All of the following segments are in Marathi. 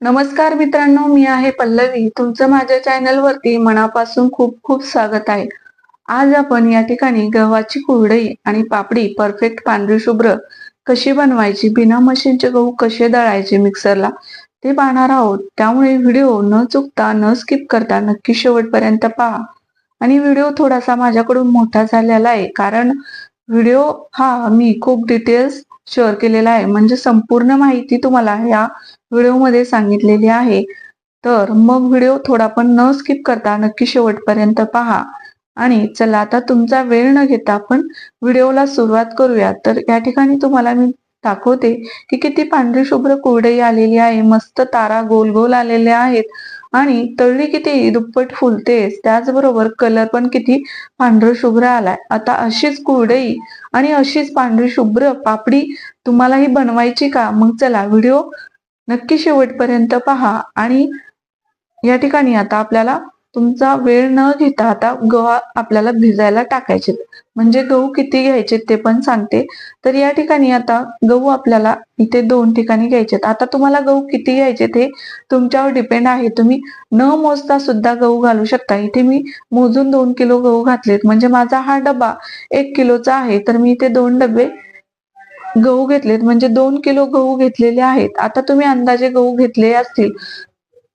नमस्कार मित्रांनो मी आहे पल्लवी. तुमचं माझ्या चॅनलवरती मनापासून खूप खूप स्वागत आहे. आज आपण या ठिकाणी गव्हाची कुरडई आणि पापडी परफेक्ट पांढरी शुभ्र कशी बनवायची बिना मशीनचे गहू कसे दळायचे मिक्सरला ते पाहणार आहोत. त्यामुळे व्हिडिओ न चुकता न स्किप करता नक्की शेवटपर्यंत पहा. आणि व्हिडिओ थोडासा माझ्याकडून मोठा झालेला आहे कारण व्हिडिओ हा मी खूप डिटेल्स शेअर केलेला आहे. म्हणजे संपूर्ण माहिती तुम्हाला या व्हिडिओमध्ये सांगितलेली आहे. तर मग व्हिडिओ थोडा पण न स्किप करता नक्की शेवटपर्यंत पहा. आणि चला आता तुमचा वेळ न घेता आपण व्हिडिओला सुरुवात करूया. तर या ठिकाणी तुम्हाला मी दाखवते की किती पांढरी शुभ्र कुरडई आलेली आहे. मस्त तारा गोल गोल आलेल्या आहेत. आणि तळी किती दुप्पट फुलतेस. त्याचबरोबर कलर पण किती पांढर शुभ्र आलाय. आता अशीच कुरडई आणि अशीच पांढरी शुभ्र पापडी तुम्हालाही बनवायची का? मग चला व्हिडिओ नक्की शेवटपर्यंत पहा. आणि या ठिकाणी आता आपल्याला तुमचा वेळ न घेता आता गव्हा आपल्याला भिजायला टाकायचे म्हणजे गहू किती घ्यायचे ते पण सांगते. तर या ठिकाणी आता गहू आपल्याला इथे दोन ठिकाणी घ्यायचे आता तुम्हाला गहू किती घ्यायचे ते तुमच्यावर डिपेंड आहे. तुम्ही न मोजता सुद्धा गहू घालू शकता. इथे मी मोजून दोन किलो गहू घातलेत. म्हणजे माझा हा डबा एक किलोचा आहे. तर मी इथे दोन डबे गहू घेतलेत म्हणजे दोन किलो गहू घेतलेले आहेत. आता तुम्ही अंदाजे गहू घेतले असतील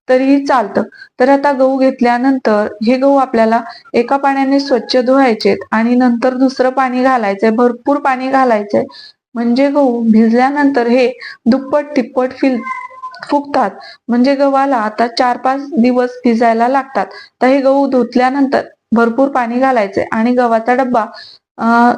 तरीही चालतं. तर आता गहू घेतल्यानंतर हे गहू आपल्याला एका पाण्याने स्वच्छ धुवायचे आणि नंतर दुसरं पाणी घालायचंय भरपूर पाणी घालायचंय. म्हणजे गहू भिजल्यानंतर हे दुप्पट तिप्पट फिल फुगतात. म्हणजे गव्हाला आता चार पाच दिवस भिजायला लागतात. तर हे गहू धुतल्यानंतर भरपूर पाणी घालायचंय आणि गव्हाचा डब्बा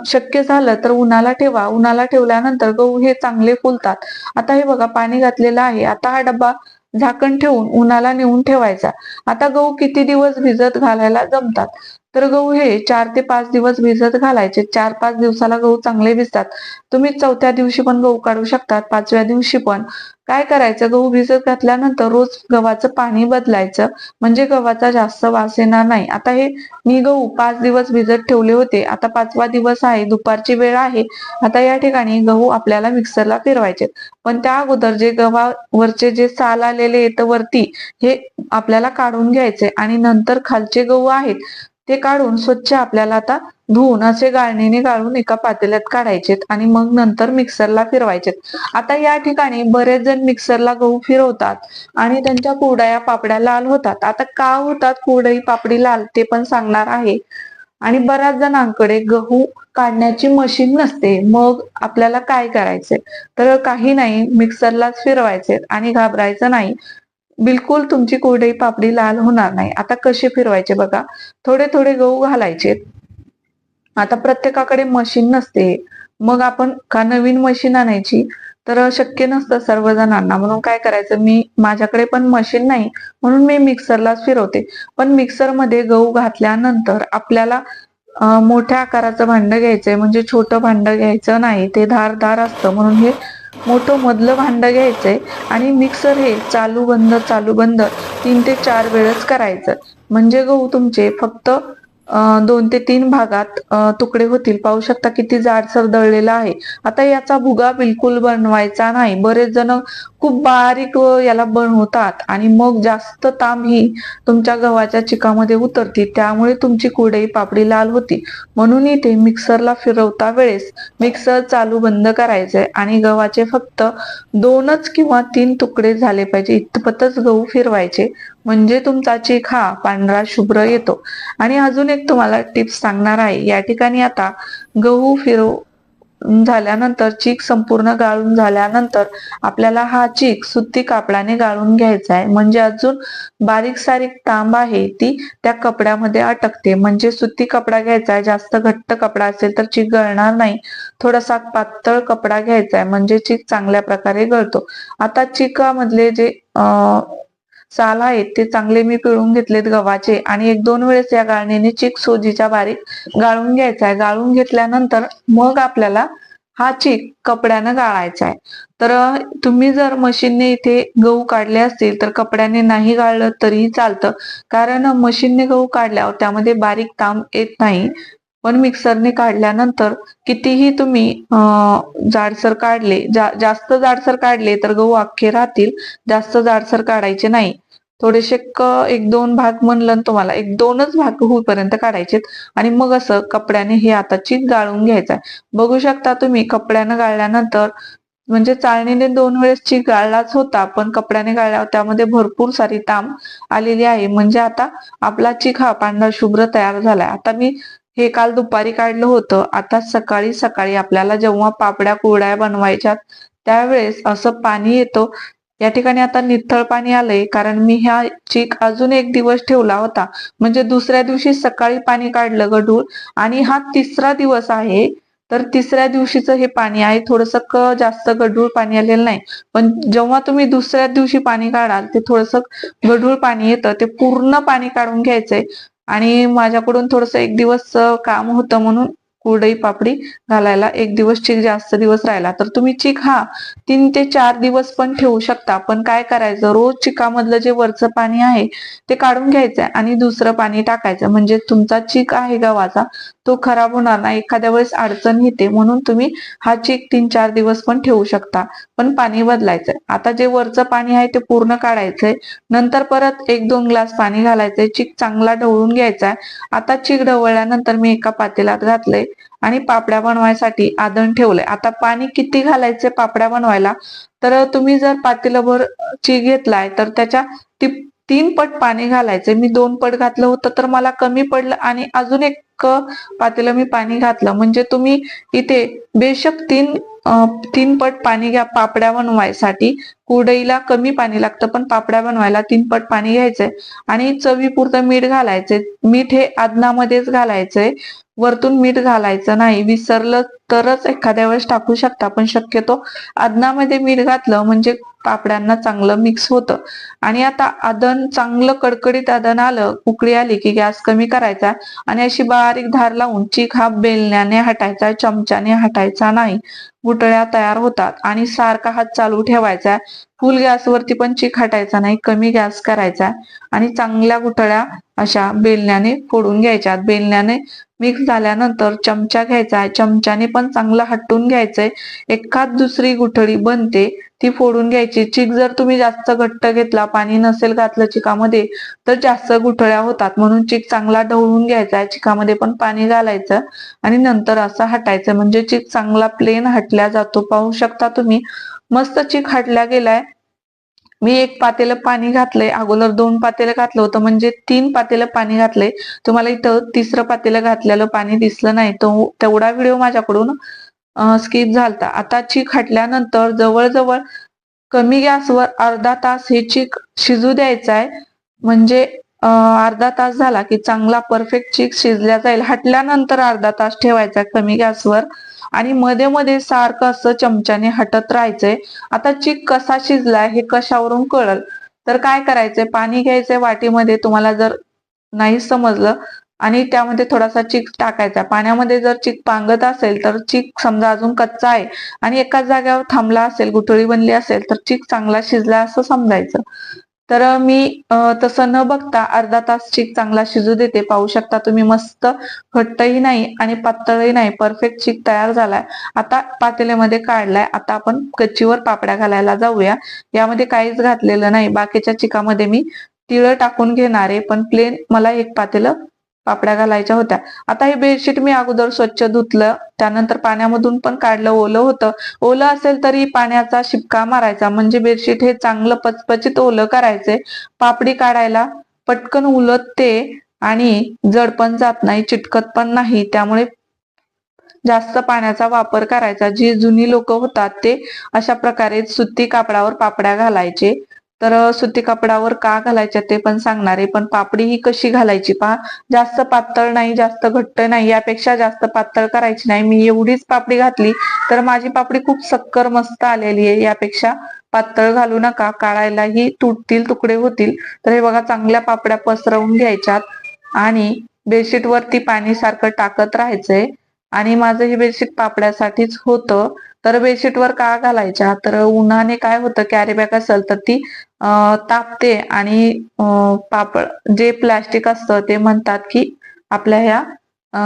शक्य झालं तर उन्हाला ठेवा. उन्हाला ठेवल्यानंतर गहू हे चांगले फुलतात. आता हे बघा पाणी घातलेलं आहे. आता हा डब्बा झाकण ठेवून उन्हाला नेऊन ठेवायचा. आता गहू किती दिवस भिजत घालायला जमतात? तर गहू हे चार ते पाच दिवस भिजत घालायचे. चार पाच दिवसाला गहू चांगले भिजतात. तुम्ही चौथ्या दिवशी पण गहू काढू शकतात पाचव्या दिवशी पण. काय करायचं? गहू भिजत घातल्यानंतर रोज गव्हाचं पाणी बदलायचं. म्हणजे गव्हाचा जास्त वास येणार नाही. आता हे मी गहू पाच दिवस भिजत ठेवले होते. आता पाचवा दिवस आहे. दुपारची वेळ आहे. आता या ठिकाणी गहू आपल्याला मिक्सरला फिरवायचे. पण त्या अगोदर जे गव्हावरचे जे साल आलेले येतं वरती हे आपल्याला काढून घ्यायचे. आणि नंतर खालचे गहू आहेत ते काढून स्वच्छ आपल्याला आता धुवून असे गाळणीने गाळून एका पातेल्यात काढायचेत आणि मग नंतर मिक्सरला फिरवायचेत. आता या ठिकाणी बरेच जण मिक्सरला गहू फिरवतात आणि त्यांच्या कुरडया पापड्या लाल होतात. आता का होतात? कुरडई पापडी लाल ते पण सांगणार आहे. आणि बऱ्याच जणांकडे गहू काढण्याची मशीन नसते. मग आपल्याला काय करायचे तर काही नाही मिक्सरलाच फिरवायचे आणि घाबरायचं नाही. बिलकुल तुमची कोरडई पापडी लाल होणार नाही. आता कसे फिरवायचे बघा. थोडे थोडे गहू घालायचे. आता प्रत्येकाकडे मशीन नसते. मग आपण का नवीन मशीन आणायची? तर शक्य नसतं सर्वजणांना. म्हणून काय करायचं? मी माझ्याकडे पण मशीन नाही. म्हणून मी मिक्सरलाच फिरवते. पण मिक्सरमध्ये गहू घातल्यानंतर आपल्याला मोठ्या आकाराचं भांड घ्यायचंय. म्हणजे छोटं भांडं घ्यायचं नाही. ते धारदार असतं. म्हणून हे मोठं मधलं भांड घ्यायचंय आणि मिक्सर हे चालू बंद चालू बंद तीन ते चार वेळच करायचं. म्हणजे गहू तुमचे फक्त दोन ते तीन भागात तुकडे होतील. पाहू शकता किती जाडसर दळलेला आहे. आता याचा भुगा बिलकुल बनवायचा नाही. बरेच जण खूप बारीक याला बनवतात आणि मग जास्त ताम ही तुमच्या गव्हाच्या चिकामध्ये उतरती. त्यामुळे तुमची कुरडई पापडी लाल होती. म्हणून इथे मिक्सरला फिरवता वेळेस मिक्सर चालू बंद करायचंय आणि गव्हाचे फक्त दोनच किंवा तीन तुकडे झाले पाहिजे. इतपतच गहू फिरवायचे. म्हणजे तुमचा चीक हा पांढरा शुभ्र येतो. आणि अजून एक तुम्हाला टिप्स सांगणार आहे. या ठिकाणी आता गहू फिरव झाल्यानंतर चीक संपूर्ण गाळून झाल्यानंतर आपल्याला हा चीक सुती कापडाने गाळून घ्यायचा आहे. म्हणजे अजून बारीक सारीक तांब आहे ती त्या कपड्यामध्ये अटकते. म्हणजे सुती कपडा घ्यायचा आहे. जास्त घट्ट कपडा असेल तर चीक गळणार नाही. थोडासा पातळ कपडा घ्यायचा आहे. म्हणजे चीक चांगल्या प्रकारे गळतो. आता चिकामधले जे साल आहेत ते चांगले मी पिळून घेतलेत गव्हाचे. आणि एक दोन वेळेस या गाळणीने चिक सोजीच्या बारीक गाळून घ्यायचा आहे गाळून घेतल्यानंतर मग आपल्याला हा चीक कपड्यानं गाळायचा आहे तर तुम्ही जर मशीनने इथे गहू काढले असतील तर कपड्याने नाही गाळलं तरीही चालतं. कारण मशीनने गहू काढल्यावर त्यामध्ये बारीक ताम येत नाही. पण मिक्सरने काढल्यानंतर कितीही तुम्ही जाडसर काढले जा- जास्त जाडसर काढले तर गहू अख्खे राहतील जास्त जाडसर काढायचे नाही. थोडेसे क- एक दोन भाग म्हणलं तुम्हाला एक दोनच भाग होईपर्यंत काढायचे आणि मग असं कपड्याने हे आता चीक गाळून आहे बघू शकता तुम्ही कपड्यानं गाळल्यानंतर म्हणजे चाळणीने दोन वेळेस चीक गाळलाच होता पण कपड्याने गाळल्यावर त्यामध्ये भरपूर सारी ताम आलेली आहे. म्हणजे आता आपला चीक हा पांढरा शुभ्र तयार झालाय. आता मी हे काल दुपारी काढलं होतं. आता सकाळी सकाळी आपल्याला जेव्हा पापड्या कुरड्या बनवायच्यात त्यावेळेस असं पाणी येतं. या ठिकाणी आता निथळ पाणी आलंय कारण मी ह्या चीक अजून एक दिवस ठेवला होता. म्हणजे दुसऱ्या दिवशी सकाळी पाणी काढलं गढूळ आणि हा तिसरा दिवस आहे. तर तिसऱ्या दिवशीचं हे पाणी आहे. थोडस जास्त गढूळ पाणी आलेलं नाही. पण जेव्हा तुम्ही दुसऱ्या दिवशी पाणी काढाल ते थोडस गढूळ पाणी येतं. ते पूर्ण पाणी काढून घ्यायचंय. आणि माझ्याकडून थोडस एक दिवस काम होतं म्हणून कुरडई पापडी घालायला एक दिवस चीक जास्त दिवस राहिला. तर तुम्ही चीक हा तीन ते चार दिवस पण ठेवू शकता. पण काय करायचं? रोज चिकामधलं जे वरचं पाणी आहे ते काढून घ्यायचंय आणि दुसरं पाणी टाकायचं. म्हणजे तुमचा चीक आहे गव्हाचा तो खराब होणार नाही. एखाद्या वेळेस अडचण येते म्हणून तुम्ही हा चीक तीन चार दिवस पण ठेवू शकता. पण पाणी बदलायचंय. आता जे वरचं पाणी आहे ते पूर्ण काढायचंय. नंतर परत एक दोन ग्लास पाणी घालायचंय. चीक चांगला ढवळून घ्यायचा आता चीक ढवळल्यानंतर मी एका पातेलात घातलंय. आणि पापड्या बनवायसाठी आदण ठेवलंय. आता पाणी किती घालायचे पापड्या बनवायला? तर तुम्ही जर पातेलभर ची घेतलाय तर त्याच्या ती तीन पट पाणी घालायचे. मी दोन पट घातलं होतं तर मला कमी पडलं आणि अजून एक पातेलं मी पाणी घातलं. म्हणजे तुम्ही इथे बेशक तीन तीन पट पाणी घ्या पापड्या बनवायसाठी. कुडईला कमी पाणी लागतं पण पापड्या बनवायला तीन पट पाणी घ्यायचंय. आणि चवीपुरतं मीठ घालायचंय. मीठ हे आदनामध्येच घालायचंय. वरतून मीठ घालायचं नाही. विसरलं तरच एखाद्या वेळेस टाकू शकता. पण शक्यतो आदनामध्ये मीठ घातलं म्हणजे पापड्यांना चांगलं मिक्स होतं. आणि आता आदन चांगलं कडकडीत आदन आलं उकळी आली की गॅस कमी करायचा आणि अशी बारीक धार लावून चीक हा बेलण्याने हटायचा चमच्याने हटायचा नाही. गुटळ्या तयार होतात आणि सारखा हात चालू ठेवायचा. फुल गॅसवरती पण चीक हटायचा नाही कमी गॅस करायचा आणि चांगल्या गुटळ्या अशा बेलण्याने फोडून घ्यायच्या. बेलण्याने मिक्स झाल्यानंतर चमचा घ्यायचा आहे. चमच्याने पण चांगलं हटून घ्यायचंय. एखाद दुसरी गुठळी बनते ती फोडून घ्यायची. चीक जर तुम्ही जास्त घट्ट घेतला पाणी नसेल घातलं चिकामध्ये तर जास्त गुठळ्या होतात. म्हणून चीक चांगला ढवळून घ्यायचा आहे. चिकामध्ये पण पाणी घालायचं आणि नंतर असं हटायचं. म्हणजे चीक चांगला प्लेन हटल्या जातो. पाहू शकता तुम्ही. मस्त चीक हटल्या गेलाय. मी एक पातेलं पाणी घातलंय अगोदर दोन पातेलं घातलं होतं म्हणजे तीन पातेलं पाणी घातलंय. तुम्हाला इथं तिसरं पातेलं घातलेलं पाणी दिसलं नाही. तो तेवढा व्हिडिओ माझ्याकडून स्किप झालता. आता चीक हटल्यानंतर जवळजवळ कमी गॅसवर अर्धा तास हे चीक शिजू द्यायचा आहे म्हणजे अर्धा तास झाला की चांगला परफेक्ट चीक शिजल्या जाईल. हटल्यानंतर अर्धा तास ठेवायचा कमी गॅसवर. आणि मध्ये मध्ये सारखं असं चमच्याने हटत राहायचंय. आता चीक कसा शिजलाय हे कशावरून कळल? तर काय करायचंय? पाणी घ्यायचंय वाटीमध्ये तुम्हाला जर नाही समजलं. आणि त्यामध्ये थोडासा चीक टाकायचा. पाण्यामध्ये जर चीक पांगत असेल तर चीक समजा अजून कच्चा आहे आणि एकाच जाग्यावर थांबला असेल गुठळी बनली असेल तर चीक चांगला शिजला असं समजायचं. तर मी तसं न बघता अर्धा तास चीक चांगला शिजू देते. पाहू शकता तुम्ही मस्त घट्टही नाही आणि पातळही नाही. परफेक्ट चीक तयार झालाय. आता पातेल्यामध्ये काढलाय. आता आपण कच्चीवर पापड्या घालायला जाऊया. यामध्ये काहीच घातलेलं नाही. बाकीच्या चिकामध्ये मी तिळ टाकून घेणार आहे. पण प्लेन मला एक पातेलं पापड्या घालायच्या होत्या. आता हे बेडशीट मी अगोदर स्वच्छ धुतलं त्यानंतर पाण्यामधून पण काढलं ओलं होतं. ओलं असेल तरी पाण्याचा शिपका मारायचा. म्हणजे बेडशीट हे चांगलं पचपचित ओलं करायचंय पापडी काढायला पटकन उलटते आणि जड पण जात नाही चिटकत पण नाही. त्यामुळे जास्त पाण्याचा वापर करायचा. जी जुनी लोक होतात ते अशा प्रकारे सुती कापडावर पापड्या घालायचे. तर सुती कापडावर का घालायच्या ते पण सांगणार आहे. पण पापडी ही कशी घालायची पहा. जास्त पातळ नाही जास्त घट्ट नाही यापेक्षा जास्त पातळ करायची नाही. मी एवढीच पापडी घातली तर माझी पापडी खूप सक्कर मस्त आलेली आहे. यापेक्षा पातळ घालू नका. काढायलाही तुटतील तुकडे होतील. तर हे बघा चांगल्या पापड्या पसरवून घ्यायच्यात. आणि बेडशीट वरती पाणी सारखं टाकत राहायचंय. आणि माझं हे बेडशीट पापड्यासाठीच होतं. तर बेडशीट वर का घालायच्या? तर उन्हाने काय होतं? कॅरी बॅग असेल तर ती तापते आणि पापड जे प्लॅस्टिक असतं ते म्हणतात की आपल्या ह्या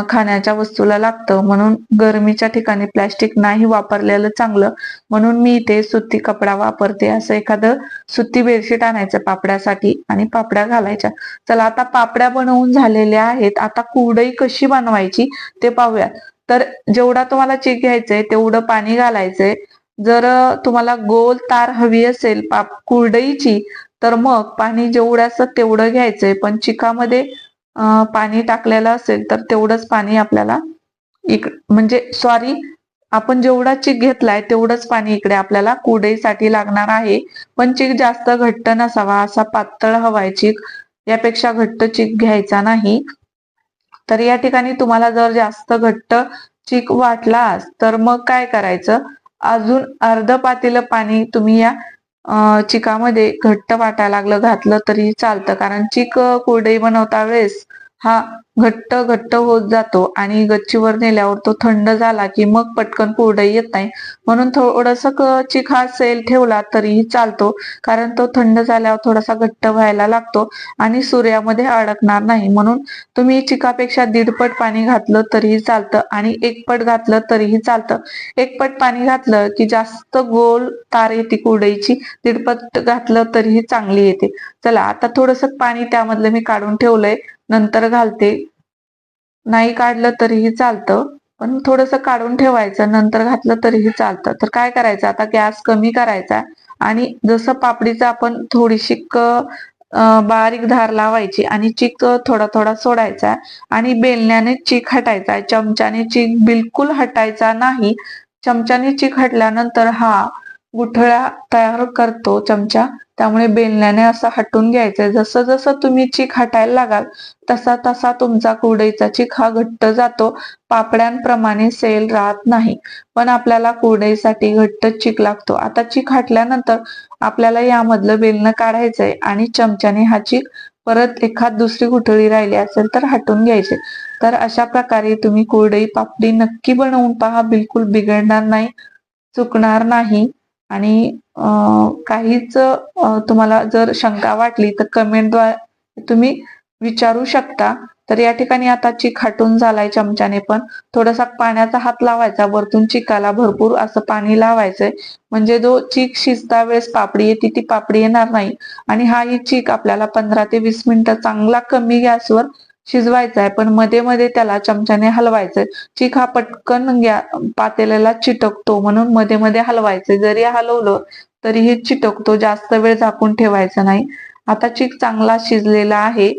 खाण्याच्या वस्तूला लागतं. म्हणून गरमीच्या ठिकाणी प्लॅस्टिक नाही वापरलेलं चांगलं. म्हणून मी इथे सुती कपडा वापरते. असं एखादं सुती बेडशीट आणायचं पापड्यासाठी आणि पापड्या घालायच्या. चला आता पापड्या बनवून झालेल्या आहेत. आता कुरडई कशी बनवायची ते पाहूया तर जेवढा तुम्हाला चीक घ्यायचंय तेवढं पाणी घालायचंय. जर तुम्हाला गोल तार हवी असेल पाप कुरडईची तर मग पाणी जेवढ्याचं तेवढं घ्यायचंय. पण चिकामध्ये पाणी टाकलेलं असेल तर तेवढंच पाणी आपल्याला इक म्हणजे सॉरी आपण जेवढा चीक घेतलाय तेवढंच पाणी इकडे आपल्याला कुरडईसाठी लागणार आहे. पण चीक जास्त घट्ट नसावा असा पातळ हवाय चीक. यापेक्षा घट्ट चीक घ्यायचा नाही. तर या ठिकाणी तुम्हाला जर जास्त घट्ट चीक वाटलास तर मग काय करायचं? अजून अर्ध पातेलं पाणी तुम्ही या चिकामध्ये घट्ट वाटायला लागलं घातलं तरी चालतं. कारण चिक कोरडे कुरडई बनवता वेळेस हा घट्ट घट्ट होत जातो आणि गच्चीवर नेल्यावर तो थंड झाला की मग पटकन कुरडई येत नाही. म्हणून थोडस चिखा सेल ठेवला तरीही चालतो कारण तो थंड झाल्यावर थोडासा घट्ट व्हायला लागतो आणि सूर्यामध्ये अडकणार नाही. म्हणून तुम्ही चिकापेक्षा दीडपट पाणी घातलं तरीही चालतं आणि एक पट घातलं तरीही चालतं. एक पट पाणी घातलं की जास्त गोल तार येते कुरडईची दीडपट घातलं तरीही चांगली येते. चला आता थोडस पाणी त्यामधलं मी काढून ठेवलंय. नंतर घालते. नाही काढलं तरीही चालतं पण थोडंसं काढून ठेवायचं नंतर घातलं तरीही चालतं. तर काय करायचं? आता गॅस कमी करायचा आणि जसं पापडीचं आपण थोडीशी क- बारीक धार लावायची आणि चीक थोडा थोडा सोडायचा आणि बेलण्याने चीक हटायचा. चमच्याने चीक बिलकुल हटायचा नाही. चमच्याने चीक हटल्यानंतर हा गुठळ्या तयार करतो चमचा. त्यामुळे बेलण्याने असं हटून घ्यायचंय. जसं जसं तुम्ही चीक हटायला लागाल तसा तसा तुमचा कुरडईचा चीक हा घट्ट जातो. पापड्यांप्रमाणे सेल राहत नाही पण आपल्याला कुरडईसाठी घट्ट चीक लागतो. आता चीक हटल्यानंतर आपल्याला यामधलं बेलणं काढायचंय आणि चमच्याने हा चीक परत एखाद दुसरी गुठळी राहिली असेल तर हटून घ्यायचे. तर अशा प्रकारे तुम्ही कुरडई पापडी नक्की बनवून पहा. बिलकुल बिघडणार नाही चुकणार नाही आणि काहीच तुम्हाला जर शंका वाटली तर कमेंटद्वारे तुम्ही विचारू शकता. तर या ठिकाणी आता चिखाटून झालाय चमच्याने पण. थोडासा पाण्याचा हात लावायचा वरतून चिकाला भरपूर असं पाणी लावायचंय. म्हणजे जो चीक शिजता वेळेस पापडी येते ती पापडी येणार नाही. आणि हा ही चीक आपल्याला पंधरा ते वीस मिनिटं चांगला कमी गॅसवर शिजवायचा आहे पण मध्ये मध्ये त्याला चमच्याने हलवायचंय. चीक हा पटकन पातेल्याला चिटकतो म्हणून मध्ये मध्ये हलवायचे जरी हलवलं तरीही चिटकतो जास्त वेळ झाकून ठेवायचा नाही. आता चिक चांगला शिजलेला आहे.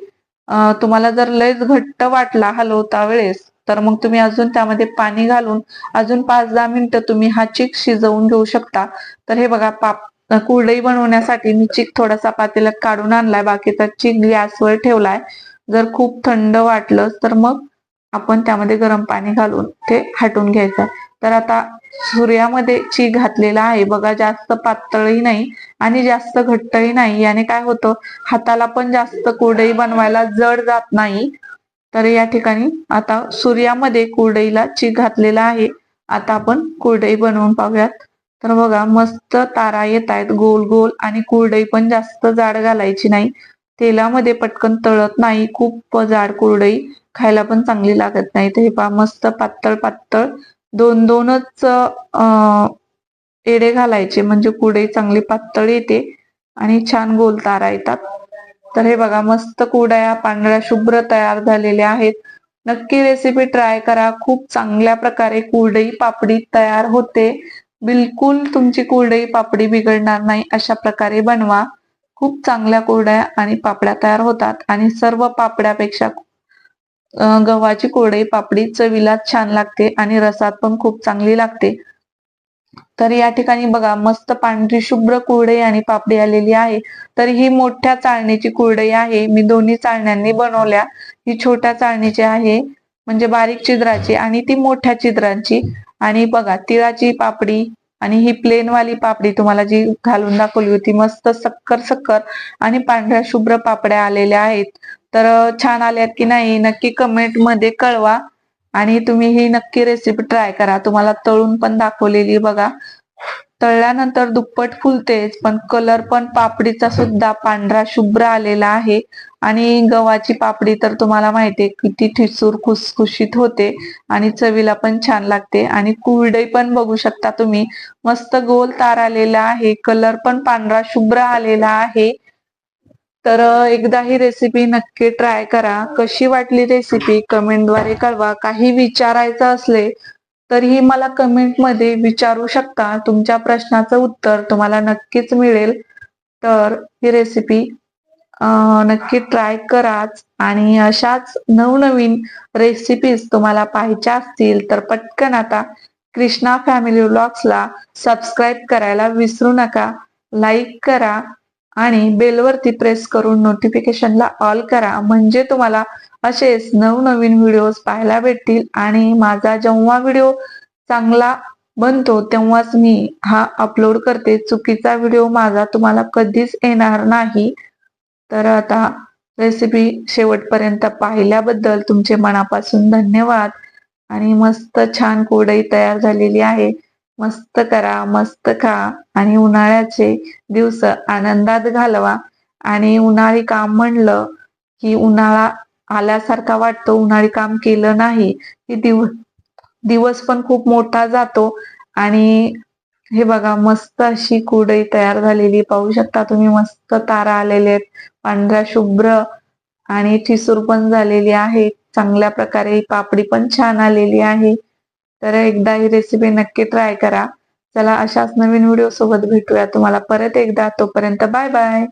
तुम्हाला जर लयच घट्ट वाटला हलवता वेळेस तर मग तुम्ही अजून त्यामध्ये पाणी घालून अजून पाच दहा मिनिटं तुम्ही हा चिक शिजवून घेऊ शकता. तर हे बघा पाप कुरडई बनवण्यासाठी मी चिक थोडासा पातेल्यात काढून आणलाय. बाकीचा चिक गॅसवर ठेवलाय. जर खूप थंड वाटलं तर मग आपण त्यामध्ये गरम पाणी घालून ते हटवून घ्यायचं तर आता सूर्यामध्ये चीक घातलेला आहे. बघा जास्त पातळही नाही आणि जास्त घट्टही नाही. याने काय होतं? हाताला पण जास्त कुरडई बनवायला जड जात नाही. तर या ठिकाणी आता सूर्यामध्ये कुरडईला चीक घातलेला आहे. आता आपण कुरडई बनवून पाहूयात. तर बघा मस्त तारा येत आहेत. गोल गोल आणि कुरडई पण जास्त जाड घालायची नाही. तेलामध्ये पटकन तळत नाही. खूप जाड कुरडई खायला पण चांगली लागत नाही. तर हे पहा मस्त पातळ पातळ दोन दोनच एडे घालायचे. म्हणजे कुडे चांगली पातळ येते आणि छान गोल तारा येतात. तर हे बघा मस्त कुड्या पांढऱ्या शुभ्र तयार झालेल्या आहेत. नक्की रेसिपी ट्राय करा. खूप चांगल्या प्रकारे कुरडई पापडी तयार होते. बिलकुल तुमची कुरडई पापडी बिघडणार नाही अशा प्रकारे बनवा. खूप चांगल्या कुरड्या आणि पापड्या तयार होतात. आणि सर्व पापड्यापेक्षा गव्हाची कुरडई पापडी चवीला छान लागते आणि रसात पण खूप चांगली लागते. तर या ठिकाणी बघा मस्त पांढरी शुभ्र कुरडई आणि पापडी आलेली आहे. तर ही मोठ्या चाळणीची कुरडई आहे. मी दोन्ही चाळण्यांनी बनवल्या. ही छोट्या चाळणीची आहे म्हणजे बारीक छिद्राची आणि ती मोठ्या छिद्रांची आणि बघा तिळाची पापडी आणि ही प्लेन वाली पापडी तुम्हाला जी घालून दाखवली होती मस्त सक्कर सक्कर आणि पांढऱ्या शुभ्र पापड्या आलेल्या आहेत. तर छान आल्यात की नाही नक्की कमेंटमध्ये कळवा आणि तुम्ही ही नक्की रेसिपी ट्राय करा. तुम्हाला तळून पण दाखवलेली बघा. तळल्यानंतर दुप्पट फुलतेच पण कलर पण पापडीचा सुद्धा पांढरा शुभ्र आलेला आहे. आणि गव्हाची पापडी तर तुम्हाला माहिती आहे किती ठिसूर खुसखुशीत होते आणि चवीला पण छान लागते. आणि कुरडई पण बघू शकता तुम्ही. मस्त गोल तार आलेला आहे कलर पण पांढरा शुभ्र आलेला आहे. तर एकदा ही रेसिपी नक्की ट्राय करा. कशी वाटली रेसिपी? कमेंटद्वारे कळवा. काही विचारायचं असले तरीही मला कमेंटमध्ये विचारू शकता. तुमच्या प्रश्नाचं उत्तर तुम्हाला नक्कीच मिळेल. तर ही रेसिपी नक्की ट्राय कराच. आणि अशाच नवनवीन रेसिपीज तुम्हाला पाहायच्या असतील तर पटकन आता कृष्णा फॅमिली व्लॉग्सला सबस्क्राईब करायला विसरू नका. लाईक करा आणि बेलवरती प्रेस करून नोटिफिकेशनला ऑल करा. म्हणजे तुम्हाला असेच नवनवीन व्हिडिओज पाहायला भेटतील आणि माझा जेव्हा व्हिडिओ चांगला बनतो तेव्हाच मी हा अपलोड करते. चुकीचा व्हिडिओ माझा तुम्हाला कधीच येणार नाही. तर आता रेसिपी शेवटपर्यंत पाहिल्याबद्दल तुमचे मनापासून धन्यवाद. आणि मस्त छान कोडई तयार झालेली आहे. मस्त करा मस्त खा आणि उन्हाळ्याचे दिवस आनंदात घालवा. आणि उन्हाळी काम म्हणलं की उन्हाळा आल्यासारखा वाटतो. उन्हाळी काम केलं नाही. की दिव दिवस पण खूप मोठा जातो. आणि हे बघा मस्त अशी कुडई तयार झालेली. पाहू शकता तुम्ही मस्त तारा आलेले आहेत. पांढऱ्या शुभ्र आणि ठिसूर पण झालेली आहे. चांगल्या प्रकारे ही पापडी पण छान आलेली आहे. तर एकदा ही रेसिपी नक्की ट्राय करा. चला अशाच नवीन व्हिडिओ सोबत भेटूया. तुम्हाला परत एकदा. तोपर्यंत बाय बाय